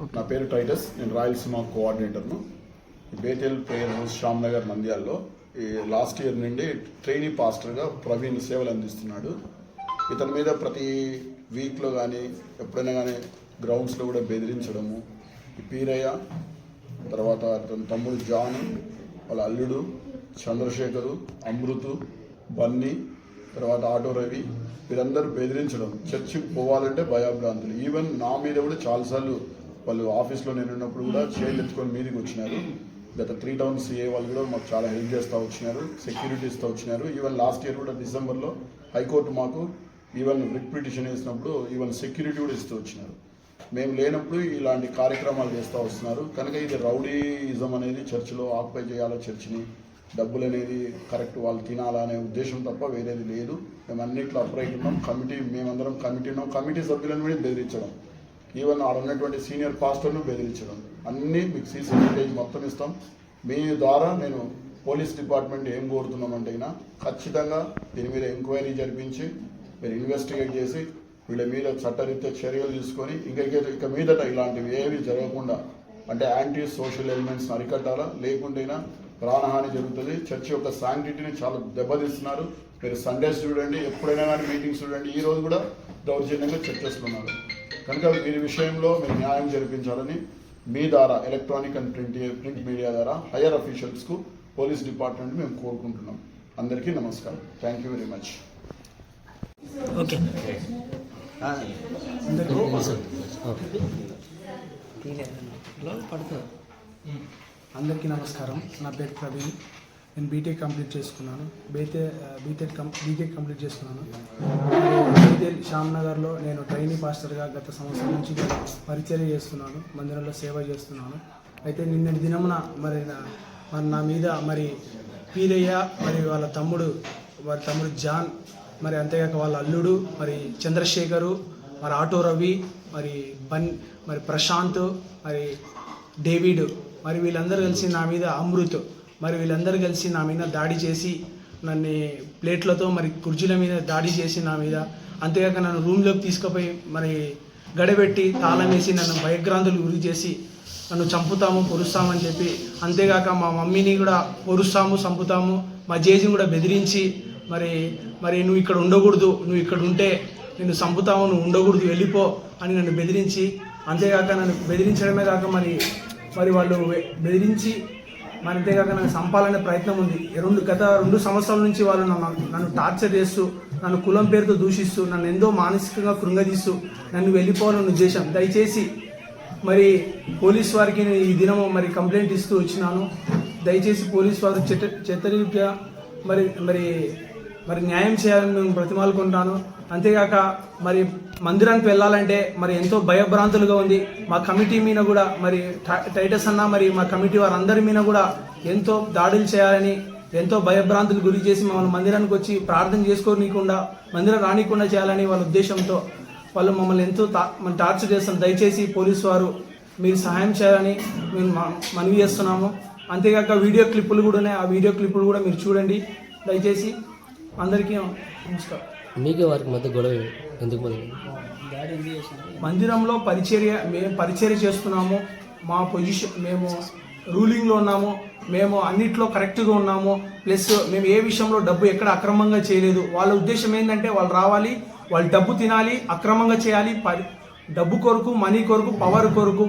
నా పేరు టైటస్ నేను Rayalaseema కోఆర్డినేటర్ను. Bethel prayer house Shyam Nagar నంద్యాల్లో ఈ లాస్ట్ ఇయర్ నుండి ట్రైనీ పాస్టర్గా ప్రవీణ్ సేవలు అందిస్తున్నాడు. ఇతని మీద ప్రతి వీక్లో కానీ ఎప్పుడైనా కానీ గ్రౌండ్స్లో కూడా బెదిరించడము. ఈ పీరయ్య తర్వాత అతని తమ్ముడు జాన్ వాళ్ళ అల్లుడు చంద్రశేఖరు అమృతు బన్నీ తర్వాత ఆటో రవి వీరందరూ బెదిరించడం చర్చికి పోవాలంటే భయాభ్రాంతులు. ఈవెన్ నా మీద కూడా చాలాసార్లు వాళ్ళు ఆఫీస్లో నేను ఉన్నప్పుడు కూడా చైర్లు ఎత్తుకొని మీదకి వచ్చినారు. గత త్రీ టౌన్ సిఏ వాళ్ళు కూడా మాకు చాలా హెల్ప్ చేస్తూ వచ్చినారు సెక్యూరిటీ ఇస్తూ వచ్చినారు. ఈవెన్ లాస్ట్ ఇయర్ కూడా డిసెంబర్లో హైకోర్టు మాకు ఈవెన్ రిట్ పిటిషన్ వేసినప్పుడు ఈవెన్ సెక్యూరిటీ కూడా ఇస్తూ వచ్చినారు. మేము లేనప్పుడు ఇలాంటి కార్యక్రమాలు చేస్తూ వస్తున్నారు. కనుక ఇది రౌడీయిజం అనేది చర్చిలో ఆక్యుపై చేయాలా చర్చిని? డబ్బులు అనేది కరెక్ట్ వాళ్ళు తినాలా అనే ఉద్దేశం తప్ప వేరేది లేదు. మేము అన్నింటిలో అప్రైట్ ఉన్నాం కమిటీ మేమందరం కమిటీ ఉన్నాం కమిటీ సభ్యులను కూడా బెదిరించడం. ఈవెన్ ఆడ ఉన్నటువంటి సీనియర్ పాస్టర్ను బెదిరించడం. అన్నీ మీకు సీసీ ఫుటేజ్ మొత్తం ఇస్తాం. మీ ద్వారా నేను పోలీస్ డిపార్ట్మెంట్ ఏం కోరుతున్నామంటే అయినా ఖచ్చితంగా దీని మీద ఎంక్వైరీ జరిపించి మీరు ఇన్వెస్టిగేట్ చేసి వీళ్ళ మీద చట్టరీత్యా చర్యలు తీసుకొని ఇంకా ఇక ఇక మీదట ఇలాంటివి ఏవి జరగకుండా అంటే యాంటీ సోషల్ ఎలిమెంట్స్ అరికట్టాలా? లేకుంటేనా ప్రాణహాని జరుగుతుంది. చర్చ్ యొక్క శాంటిటీని చాలా దెబ్బతీస్తున్నారు. మీరు సండేస్ చూడండి ఎప్పుడైనా కానీ మీటింగ్స్ చూడండి ఈ రోజు కూడా దౌర్జన్యంగా చర్చిస్తున్నారు. కనుక వీరి విషయంలో మీరు న్యాయం జరిపించాలని మీ ద్వారా electronic and print print media ద్వారా హయ్యర్ అఫీషియల్స్కు పోలీస్ డిపార్ట్మెంట్ మేము కోరుకుంటున్నాం. అందరికీ నమస్కారం. Thank you very much okay. అందరికీ నమస్కారం. నా పేరు ప్రవీణ్. నేను బీటెక్ కంప్లీట్ చేసుకున్నాను. బీటే బీటెక్ కం బీటెక్ కంప్లీట్ చేసుకున్నాను. బీటెక్ శ్యామ్ నేను ట్రైనీ పాస్టర్గా గత సంవత్సరం నుంచి పరిచయం పరిచర్య చేస్తున్నాను మందిరంలో సేవ చేస్తున్నాను. అయితే నిన్నటి దినమున మరి నా- మరి నా మీద మరి పీరయ్య మరి వాళ్ళ తమ్ముడు వారి తమ్ముడు జాన్ మరి అంతేకాక వాళ్ళ అల్లుడు మరి చంద్రశేఖరు మరి ఆటో రవి మరి బన్ మరి ప్రశాంత్ మరి డేవిడ్ మరి వీళ్ళందరూ కలిసి నా మీద అమృత్ మరి వీళ్ళందరూ కలిసి నా మీద దాడి చేసి నన్ను ప్లేట్లతో మరి కుర్జీల మీద దాడి చేసి నా మీద అంతేకాక నన్ను రూమ్లోకి తీసుకుపోయి మరి గడబెట్టి తాళం వేసి నన్ను భయగ్రాంతులు గురి చేసి నన్ను చంపుతాము పొరుస్తామని చెప్పి అంతేగాక మా మమ్మీని కూడా పొరుస్తాము చంపుతాము మా జేజీని కూడా బెదిరించి మరి మరి నువ్వు ఇక్కడ ఉండకూడదు నువ్వు ఇక్కడ ఉంటే నిన్ను చంపుతాము నువ్వు ఉండకూడదు వెళ్ళిపో అని నన్ను బెదిరించి అంతేగాక నన్ను బెదిరించడమే కాక మరి మరి వాళ్ళు బెదిరించి మరి అంతేకాక నన్ను చంపాలనే ప్రయత్నం ఉంది. రెండు గత రెండు సంవత్సరాల నుంచి వాళ్ళు నన్ను నన్ను టార్చర్ చేస్తూ నన్ను కులం పేరుతో దూషిస్తూ నన్ను ఎంతో మానసికంగా కృంగదీస్తూ నన్ను వెళ్ళిపోవాలని ఉద్దేశం. దయచేసి మరి పోలీస్ వారికి నేను ఈ దినము మరి కంప్లైంట్ ఇస్తూ వచ్చినాను. దయచేసి పోలీస్ వారు చట్ట చట్టరీత్యా మరి మరి మరి న్యాయం చేయాలని మేము బ్రతిమాలుకుంటాను. అంతేగాక మరి మందిరానికి వెళ్ళాలంటే మరి ఎంతో భయభ్రాంతులుగా ఉంది. మా కమిటీ మీద కూడా మరి టై- టైటస్ అన్న మరి మా కమిటీ వారందరి మీద కూడా ఎంతో దాడులు చేయాలని ఎంతో భయభ్రాంతులు గురి చేసి మమ్మల్ని మందిరానికి వచ్చి ప్రార్థన చేసుకోనీయకుండా మందిరం రానికుండా చేయాలని వాళ్ళ ఉద్దేశంతో వాళ్ళు మమ్మల్ని ఎంతో తా- మన టార్చర్ చేస్తాం దయచేసి పోలీసు వారు మీరు సహాయం చేయాలని మేము మనవి చేస్తున్నాము. అంతేకాక వీడియో క్లిప్పులు కూడా ఉన్నాయి. ఆ వీడియో క్లిప్పులు కూడా మీరు చూడండి. దయచేసి అందరికీ నమస్కారం. మీకు వారికి మధ్య గొడవ ఎందుకు మందిరంలో పరిచర్య మేము పరిచర్య చేస్తున్నాము. మా పొజిషన్ మేము రూలింగ్లో ఉన్నాము మేము అన్నిట్లో కరెక్ట్గా ఉన్నాము ప్లస్ మేము ఏ విషయంలో డబ్బు ఎక్కడ అక్రమంగా చేయలేదు వాళ్ళ ఉద్దేశం ఏంటంటే వాళ్ళు రావాలి వాళ్ళు డబ్బు తినాలి అక్రమంగా చేయాలి డబ్బు కొరకు మనీ కొరకు పవర్ కొరకు.